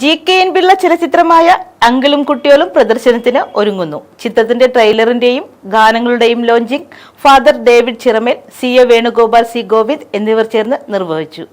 G K N Pillai ചലച്ചിത്രമായ അങ്കിളും കുട്ടികളും പ്രദർശനത്തിന് ഒരുങ്ങുന്നു. ചിത്രത്തിന്റെ ട്രെയിലറിന്റെയും ഗാനങ്ങളുടെയും launching Father David Chiramel C A Venugopal C Govind എന്നിവർ ചേർന്ന് നിർവഹിച്ചു.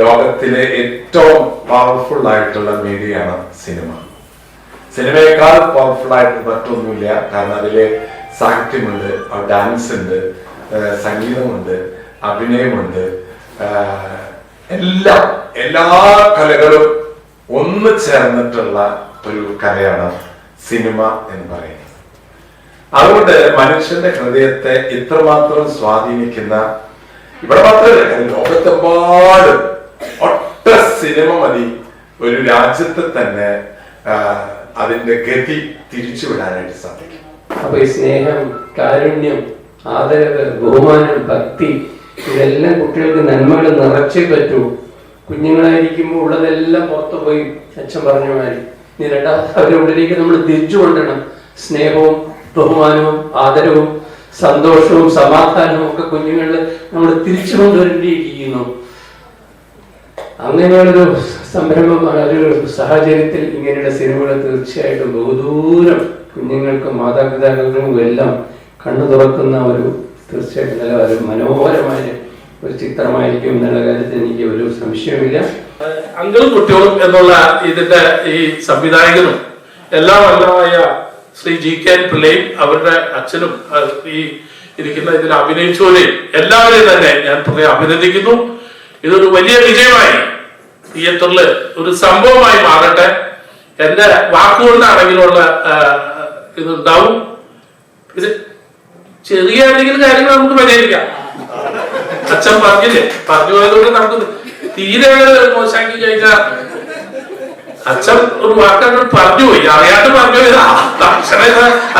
ലോകത്തിലെ ഏറ്റവും പവർഫുൾ ആയിട്ടുള്ള മീഡിയയാണ് സിനിമ സിനിമയേക്കാൾ പവർഫുൾ ആയിട്ട് മറ്റൊന്നുമില്ല. കാരണം അതിലെ സാഹിത്യമുണ്ട് ഡാൻസ് ഉണ്ട് സംഗീതമുണ്ട് അഭിനയമുണ്ട്. എല്ലാം എല്ലാ കലകളും ഒന്ന് ചേർന്നിട്ടുള്ള ഒരു കലയാണ് സിനിമ എന്ന് പറയുന്നത്. അതുകൊണ്ട് മനുഷ്യന്റെ ഹൃദയത്തെ ഇത്രമാത്രം സ്വാധീനിക്കുന്ന ഇവിടെ മാത്രമല്ല ലോകത്തെമ്പാടും സിനിമ മതി. ഒരു രാജ്യത്തെ തന്നെ അതിന്റെ ഗതി തിരിച്ചുവിടാനായിട്ട് സാധിക്കും. അപ്പൊ ഈ സ്നേഹം കാരുണ്യം ആദരവ് ബഹുമാനം ഭക്തി ഇതെല്ലാം കുട്ടികൾക്ക് നന്മകൾ നിറച്ചേ പറ്റൂ. കുഞ്ഞുങ്ങളായിരിക്കുമ്പോൾ ഉള്ളതെല്ലാം പുറത്തു പോയി അച്ഛൻ പറഞ്ഞ മാതിരി. ഇനി രണ്ടാമത്തെ അവരുടെ ഉള്ളിലേക്ക് നമ്മൾ തിരിച്ചു കൊണ്ടുവരണം സ്നേഹവും ബഹുമാനവും ആദരവും സന്തോഷവും സമാധാനവും ഒക്കെ കുഞ്ഞുങ്ങളിൽ നമ്മൾ തിരിച്ചു കൊണ്ടുവരേണ്ടിയിരിക്കുന്നു. അങ്ങനെയുള്ളൊരു സംരംഭം അതൊരു സാഹചര്യത്തിൽ ഇങ്ങനെയുള്ള സിനിമകൾ തീർച്ചയായിട്ടും ബഹുദൂരം കുഞ്ഞുങ്ങൾക്കും മാതാപിതാക്കൾക്കും എല്ലാം കണ്ണു തുറക്കുന്ന ഒരു തീർച്ചയായിട്ടും നല്ല ഒരു മനോഹരമായ ഒരു ചിത്രമായിരിക്കും എന്നുള്ള കാര്യത്തിൽ എനിക്ക് ഒരു സംശയമില്ല അങ്കിളും കുട്ടികളും എന്നുള്ള ഇതിന്റെ ഈ സംവിധായകനും എല്ലാം എല്ലാമായ ശ്രീ ജി കെ പിള്ളയും അവരുടെ അച്ഛനും ഈ ഇരിക്കുന്ന ഇതിൽ അഭിനയിച്ചവരെയും എല്ലാവരെയും തന്നെ ഞാൻ പ്രത്യേകം അഭിനന്ദിക്കുന്നു. ഇതൊരു വലിയ വിജയമായി. തിയേറ്ററിൽ ഒരു സംഭവമായി മാറട്ടെ. എന്റെ വാക്കുകൊണ്ടാണെങ്കിലുള്ള ഇതുണ്ടാവും. ഇത് ചെറിയ എന്തെങ്കിലും കാര്യങ്ങൾ നമുക്ക് പരിഹരിക്കാം. അച്ഛൻ പറഞ്ഞില്ലേ? പറഞ്ഞു പോയതുകൊണ്ട് നമുക്ക് തീരെ മോശമാക്കി കഴിഞ്ഞാൽ അച്ഛൻ ഒരു വാക്കങ്ങൾ പറഞ്ഞു പോയി. അറിയാണ്ട് പറഞ്ഞു പോയതാ അച്ഛനെ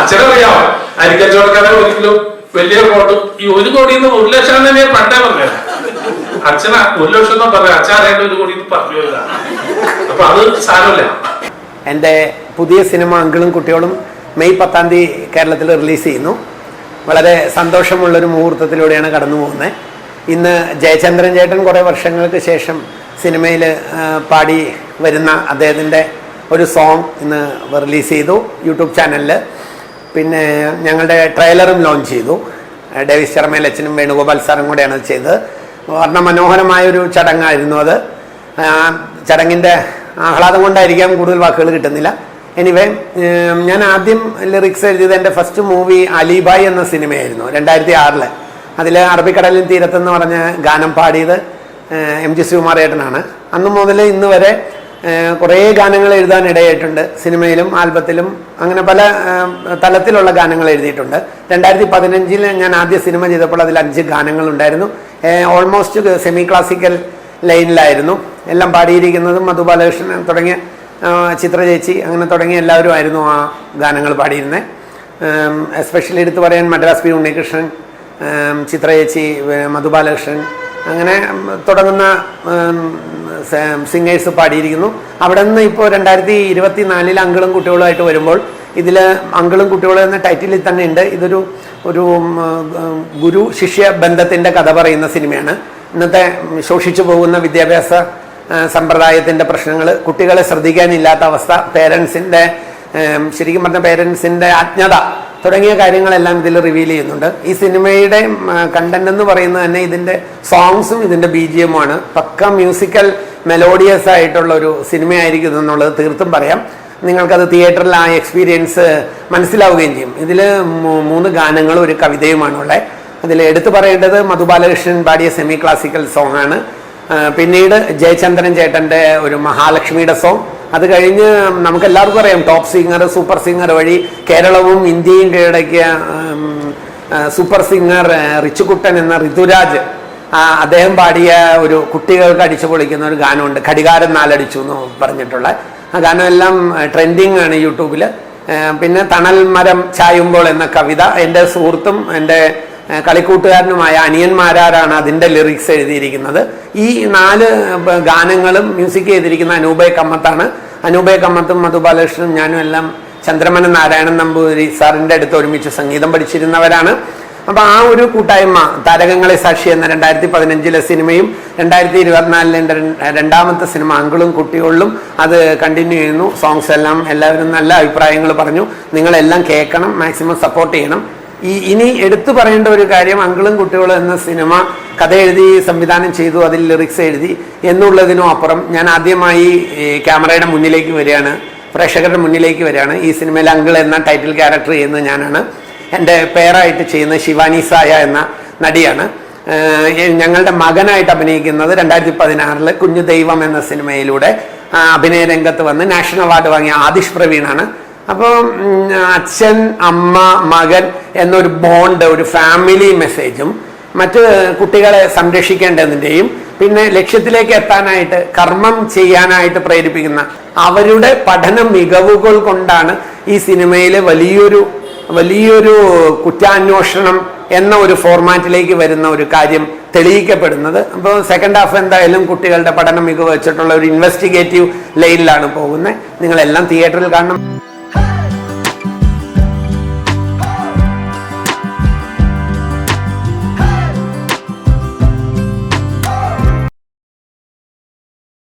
അച്ഛനറിയാമോ അരിക്കച്ചവടക്കാരെ ഒരിക്കലും വലിയ കോട്ടും ഈ ഒരു കോടിയിൽ നിന്ന് ഒരു ലക്ഷം തന്നെ പണ്ടേ പറഞ്ഞത് അച്ഛന ഒരു ലക്ഷം എന്നാ പറയാം അച്ഛൻ അറിയാണ്ട് ഒരു കോടി പറഞ്ഞു അപ്പൊ അത് സാരമില്ല. എന്റെ പുതിയ സിനിമ അങ്കിളും കുട്ടികളും മെയ് പത്താം തീയതി കേരളത്തിൽ റിലീസ് ചെയ്യുന്നു. വളരെ സന്തോഷമുള്ളൊരു മുഹൂർത്തത്തിലൂടെയാണ് കടന്നു പോകുന്നത്. ഇന്ന് ജയചന്ദ്രൻ ചേട്ടൻ കുറേ വർഷങ്ങൾക്ക് ശേഷം സിനിമയിൽ പാടി വരുന്ന അദ്ദേഹത്തിന്റെ ഒരു സോങ് ഇന്ന് റിലീസ് ചെയ്തു യൂട്യൂബ് ചാനലിൽ. പിന്നെ ഞങ്ങളുടെ ട്രെയിലറും ലോഞ്ച് ചെയ്തു. ഡേവിസ് ശർമ്മയിൽ അച്ഛനും വേണുഗോപാൽ സാറും കൂടെയാണ് ചെയ്തത്. വർണ മനോഹരമായൊരു ചടങ്ങായിരുന്നു അത്. ചടങ്ങിന്റെ ആഹ്ലാദം കൊണ്ടായിരിക്കാം കൂടുതൽ വാക്കുകൾ കിട്ടുന്നില്ല. എനിവേ ഞാൻ ആദ്യം ലിറിക്സ് എഴുതിയത് എന്റെ ഫസ്റ്റ് മൂവി അലിബായ് എന്ന സിനിമയായിരുന്നു രണ്ടായിരത്തി ആറിൽ അതിൽ അറബിക്കടലിൻ തീരത്തെന്ന് പറഞ്ഞ ഗാനം പാടിയത് എം ജി ശ്രീകുമാറേട്ടനാണ് അന്ന് മുതൽ ഇന്ന് വരെ കുറേ ഗാനങ്ങൾ എഴുതാൻ ഇടയായിട്ടുണ്ട്. സിനിമയിലും ആൽബത്തിലും അങ്ങനെ പല തലത്തിലുള്ള ഗാനങ്ങൾ എഴുതിയിട്ടുണ്ട്. രണ്ടായിരത്തി പതിനഞ്ചിൽ ഞാൻ ആദ്യ സിനിമ ചെയ്തപ്പോൾ അതിൽ അഞ്ച് ഗാനങ്ങൾ ഉണ്ടായിരുന്നു ഓൾമോസ്റ്റ് സെമി ക്ലാസിക്കൽ ലൈനിലായിരുന്നു എല്ലാം പാടിയിരിക്കുന്നതും മധു ബാലകൃഷ്ണൻ തുടങ്ങിയ ചിത്ര ചേച്ചി അങ്ങനെ തുടങ്ങിയ എല്ലാവരും ആയിരുന്നു ആ ഗാനങ്ങൾ പാടിയിരുന്നത് എസ്പെഷ്യലി എടുത്തു പറയാൻ മദ്രാസ് പി ഉണ്ണികൃഷ്ണൻ ചിത്ര ചേച്ചി മധുബാലകൃഷ്ണൻ മധു ബാലകൃഷ്ണൻ അങ്ങനെ തുടങ്ങുന്ന സിംഗേഴ്സ് പാടിയിരിക്കുന്നു. അവിടെ നിന്ന് ഇപ്പോൾ രണ്ടായിരത്തി ഇരുപത്തി നാലിൽ അങ്കിളും കുട്ടികളുമായിട്ട് വരുമ്പോൾ ഇതിൽ അങ്കിളും കുട്ടികളും എന്ന ടൈറ്റിലിൽ തന്നെ ഉണ്ട്. ഇതൊരു ഒരു ഗുരു ശിഷ്യ ബന്ധത്തിന്റെ കഥ പറയുന്ന സിനിമയാണ്. ഇന്നത്തെ ശോഷിച്ചു പോകുന്ന വിദ്യാഭ്യാസ സമ്പ്രദായത്തിന്റെ പ്രശ്നങ്ങൾ കുട്ടികളെ ശ്രദ്ധിക്കാനില്ലാത്ത അവസ്ഥ പേരൻസിന്റെ ശരിക്കും പറഞ്ഞ പേരൻസിന്റെ അജ്ഞത തുടങ്ങിയ കാര്യങ്ങളെല്ലാം ഇതിൽ റിവീൽ ചെയ്യുന്നുണ്ട്. ഈ സിനിമയുടെ കണ്ടന്റ് എന്ന് പറയുന്നത് തന്നെ ഇതിന്റെ സോങ്സും ഇതിന്റെ ബി ജി എമ്മുമാണ് പക്ക മ്യൂസിക്കൽ മെലോഡിയസ് ആയിട്ടുള്ള ഒരു സിനിമയായിരിക്കും എന്നുള്ളത് തീർത്തും പറയാം. നിങ്ങൾക്കത് തിയേറ്ററിൽ ആ എക്സ്പീരിയൻസ് മനസ്സിലാവുകയും ചെയ്യും. ഇതിൽ മൂന്ന് ഗാനങ്ങളും ഒരു കവിതയുമാണുള്ളത് അതിൽ എടുത്തു പറയേണ്ടത് മധുബാലകൃഷ്ണൻ പാടിയ സെമി ക്ലാസിക്കൽ സോങ് ആണ് പിന്നീട് ജയചന്ദ്രൻ ചേട്ടന്റെ ഒരു മഹാലക്ഷ്മിയുടെ സോങ് അത് കഴിഞ്ഞ് നമുക്ക് എല്ലാവർക്കും അറിയാം ടോപ്പ് സിംഗർ സൂപ്പർ സിംഗർ വഴി കേരളവും ഇന്ത്യയും കീഴടക്കിയ സൂപ്പർ സിംഗർ റിച്ചുകുട്ടൻ എന്ന ഋതുരാജ് അദ്ദേഹം പാടിയ ഒരു കുട്ടികൾക്ക് അടിച്ചു പൊളിക്കുന്ന ഒരു ഗാനമുണ്ട് ഘടികാരം നാലടിച്ചു എന്ന് പറഞ്ഞിട്ടുള്ള. ഗാനം എല്ലാം ട്രെൻഡിങ് ആണ് യൂട്യൂബിൽ പിന്നെ തണൽ മരം ചായുമ്പോൾ എന്ന കവിത. എന്റെ സുഹൃത്തും എന്റെ കളിക്കൂട്ടുകാരനുമായ അനിയന്മാരാരാണ് അതിന്റെ ലിറിക്സ് എഴുതിയിരിക്കുന്നത്. ഈ നാല് ഗാനങ്ങളും മ്യൂസിക് ചെയ്തിരിക്കുന്ന അനൂപേ കമ്മത്താണ്. അനൂപേ കമ്മത്തും മധു ബാലകൃഷ്ണനും ഞാനും എല്ലാം ചന്ദ്രമന നാരായണൻ നമ്പൂതിരി സാറിന്റെ അടുത്ത് ഒരുമിച്ച് സംഗീതം പഠിച്ചിരുന്നവരാണ്. അപ്പൊ ആ ഒരു കൂട്ടായ്മ താരകങ്ങളെ സാക്ഷി എന്ന രണ്ടായിരത്തി പതിനഞ്ചിലെ സിനിമയും രണ്ടായിരത്തി ഇരുപത്തിനാലിലെ രണ്ടാമത്തെ സിനിമ അങ്കിളും കുട്ടികളിലും അത് കണ്ടിന്യൂ ചെയ്യുന്നു. സോങ്സ് എല്ലാം എല്ലാവരും നല്ല അഭിപ്രായങ്ങൾ പറഞ്ഞു. നിങ്ങളെല്ലാം കേൾക്കണം മാക്സിമം സപ്പോർട്ട് ചെയ്യണം. ഈ ഇനി എടുത്തു പറയേണ്ട ഒരു കാര്യം അങ്കിളും കുട്ടികളും എന്ന സിനിമ കഥ എഴുതി സംവിധാനം ചെയ്തു അതിൽ ലിറിക്സ് എഴുതി എന്നുള്ളതിനും അപ്പുറം ഞാൻ ആദ്യമായി ക്യാമറയുടെ മുന്നിലേക്ക് വരികയാണ് പ്രേക്ഷകരുടെ മുന്നിലേക്ക് വരികയാണ്. ഈ സിനിമയിൽ അങ്കിൾ എന്ന ടൈറ്റിൽ ക്യാരക്ടർ ചെയ്യുന്നത് ഞാനാണ്. എന്റെ പേരായിട്ട് ചെയ്യുന്ന ശിവാനി സായ എന്ന നടിയാണ്. ഞങ്ങളുടെ മകനായിട്ട് അഭിനയിക്കുന്നത് രണ്ടായിരത്തി പതിനാറിൽ കുഞ്ഞു ദൈവം എന്ന സിനിമയിലൂടെ അഭിനയ രംഗത്ത് വന്ന് നാഷണൽ അവാർഡ് വാങ്ങിയ ആദിഷ് പ്രവീണാണ്. അപ്പോൾ അച്ഛൻ അമ്മ മകൻ എന്നൊരു ബോണ്ട് ഒരു ഫാമിലി മെസ്സേജും മറ്റ് കുട്ടികളെ സംരക്ഷിക്കേണ്ടതിന്റെയും പിന്നെ ലക്ഷ്യത്തിലേക്ക് എത്താനായിട്ട് കർമ്മം ചെയ്യാനായിട്ട് പ്രേരിപ്പിക്കുന്ന അവരുടെ പഠന മികവുകൾ കൊണ്ടാണ് ഈ സിനിമയിലെ വലിയൊരു വലിയൊരു കുറ്റാന്വേഷണം എന്ന ഒരു ഫോർമാറ്റിലേക്ക് വരുന്ന ഒരു കാര്യം തെളിയിക്കപ്പെടുന്നത്. അപ്പോൾ സെക്കൻഡ് ഹാഫ് എന്തായാലും കുട്ടികളുടെ പഠനം മികവ് വെച്ചിട്ടുള്ള ഒരു ഇൻവെസ്റ്റിഗേറ്റീവ് ലൈനിലാണ് പോകുന്നത്. നിങ്ങളെല്ലാം തിയേറ്ററിൽ കാണണം.